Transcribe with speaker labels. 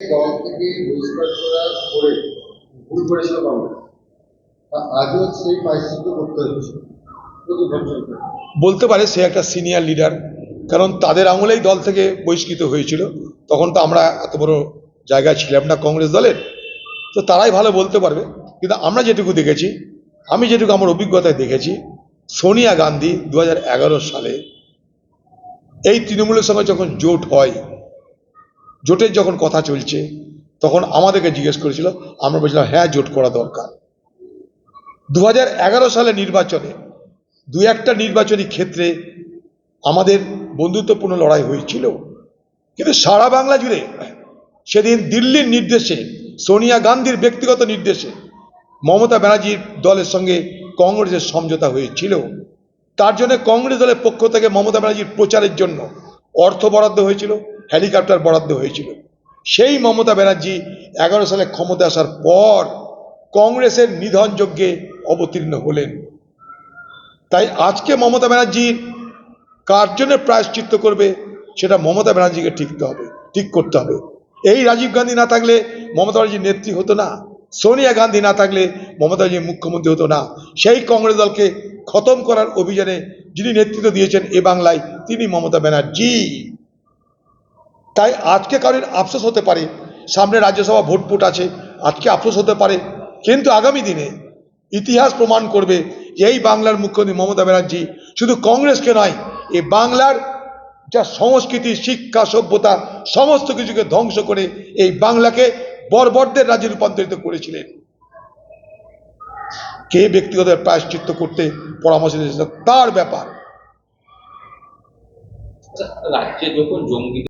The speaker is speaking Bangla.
Speaker 1: দল থেকে বহিষ্কার করার পরে ভুল করেছিল কংগ্রেস আজও সেই পায়শ্চিত্য করতে হচ্ছে করে।
Speaker 2: বলতে পারে সে একটা সিনিয়র লিডার কারণ তাদের আমলেই দল থেকে বহিষ্কৃত হয়েছিল। তখন তো আমরা এত বড় জায়গায় ছিলাম না কংগ্রেস দলের। তো তারাই ভালো বলতে পারবে। কিন্তু আমরা যেটুকু দেখেছি, আমি যেটুকু আমার অভিজ্ঞতায় দেখেছি, সোনিয়া গান্ধী দু হাজার এগারো সালে এই তৃণমূলের সঙ্গে যখন জোট হয় জোটের যখন কথা চলছে, তখন আমাদেরকে জিজ্ঞেস করেছিল, আমরা বলছিলাম হ্যাঁ জোট করা দরকার। দু সালে নির্বাচনে দু একটা নির্বাচনী ক্ষেত্রে আমাদের বন্ধুত্বপূর্ণ লড়াই হয়েছিল। কিন্তু সারা বাংলা জুড়ে সেদিন দিল্লির নির্দেশে, সোনিয়া গান্ধীর ব্যক্তিগত নির্দেশে মমতা ব্যানার্জির দলের সঙ্গে কংগ্রেসের সমঝোতা হয়েছিল। তার জন্য কংগ্রেস দলের পক্ষ থেকে মমতা ব্যানার্জির প্রচারের জন্য অর্থ বরাদ্দ হয়েছিল। হেলিকপ্টার বরাদ্দ হয়েছিল। সেই মমতা ব্যানার্জি এগারো সালে ক্ষমতা আসার পর কংগ্রেসের নিধন যজ্ঞে অবতীর্ণ হলেন। তাই আজকে মমতা ব্যানার্জির কার জন্য প্রায়শ্চিত্ত করবে সেটা মমতা ব্যানার্জিকে ঠিকতে হবে, ঠিক করতে হবে। এই রাজীব গান্ধী না থাকলে মমতা ব্যানার্জির নেত্রী হতো না, সোনিয়া গান্ধী না থাকলে মমতা ব্যানার্জি মুখ্যমন্ত্রী হতো না। সেই কংগ্রেস দলকে খতম করার অভিযানে যিনি নেতৃত্ব দিয়েছেন এ বাংলায় তিনি মমতা ব্যানার্জি। তাই আজকে কারোর আফসোস হতে পারে সামনে রাজ্যসভা ভোট ভোটপুট আছে আজকে আফসোস হতে পারে। কিন্তু আগামী দিনে ইতিহাস প্রমাণ করবে যে এই বাংলার মুখ্যমন্ত্রী মমতা ব্যানার্জি শুধু কংগ্রেসকে নয় এই বাংলার যা সংস্কৃতি শিক্ষা সভ্যতা সমস্ত কিছুকে ধ্বংস করে এই বাংলাকে বর্বরদের রাজ্যে রূপান্তরিত করেছিলেন। কে ব্যক্তিগত প্রায়শ্চিত্ত করতে পরামর্শ দিয়েছে তার ব্যাপার।
Speaker 3: আচ্ছা, রাজ্যে যখন জঙ্গি